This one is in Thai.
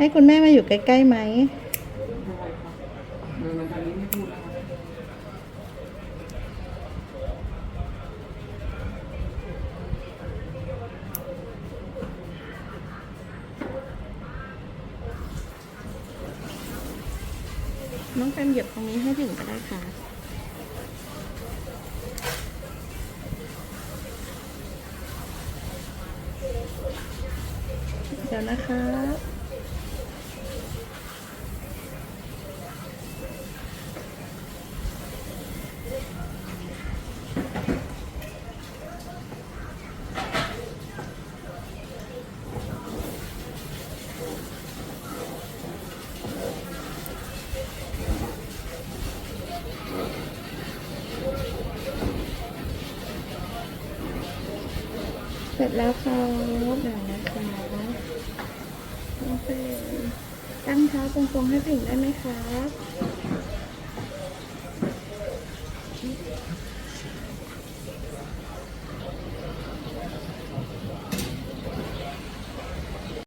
ให้คุณแม่มาอยู่ใกล้ๆไหมได้ครับเดินมาทางนี้ไม่พูดแล้วครับน้องแฟมเหยียบตรงนี้ให้ถึงก็ได้ค่ะ เดี๋ยวนะคะ เสร็จแล้วครับเดี๋ยวนะคะลงไปตั้งเท้าตรงๆให้ผิงได้ไหมคะ